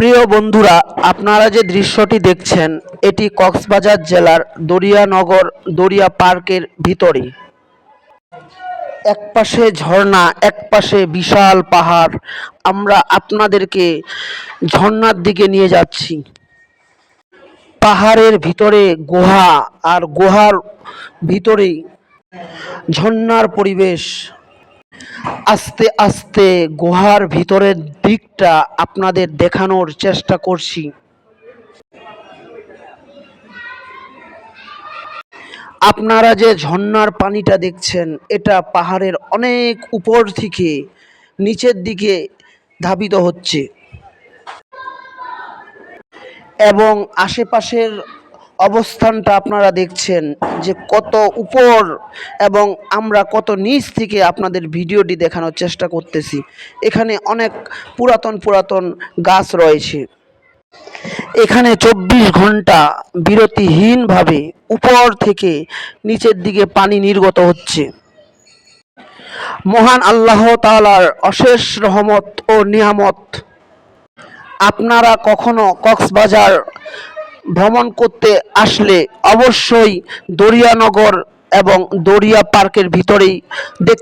প্রিয় বন্ধুরা, আপনারা যে দৃশ্যটি দেখছেন, এটি কক্সবাজার জেলার দরিয়ানগর দরিয়া পার্কের ভিতরে একপাশে ঝর্ণা, একপাশে বিশাল পাহাড়। আমরা আপনাদেরকে ঝর্ণার দিকে নিয়ে যাচ্ছি। পাহাড়ের ভিতরে গুহা, আর গুহার ভিতরেই ঝর্ণার পরিবেশ। আস্তে আস্তে গুহার ভিতরের দিকটা আপনাদের দেখানোর চেষ্টা করছি। আপনারা যে ঝর্ণার পানিটা দেখছেন, এটা পাহাড়ের অনেক উপর থেকে নিচের দিকে ধাবিত হচ্ছে। এবং আশেপাশের অবস্থানটা আপনারা দেখছেন যে কত উপর এবং আমরা কত নিচ থেকে আপনাদের ভিডিওটি দেখানোর চেষ্টা করতেছি। এখানে অনেক পুরাতন পুরাতন গাছ রয়েছে। এখানে চব্বিশ ঘণ্টা বিরতিহীনভাবে উপর থেকে নিচের দিকে পানি নির্গত হচ্ছে। মহান আল্লাহ তাআলার অশেষ রহমত ও নিয়ামত। আপনারা কখনো কক্সবাজার ভ্রমণ করতে আসলে অবশ্যই দরিয়ানগর এবং দরিয়া পার্কের ভিতরেই দেখ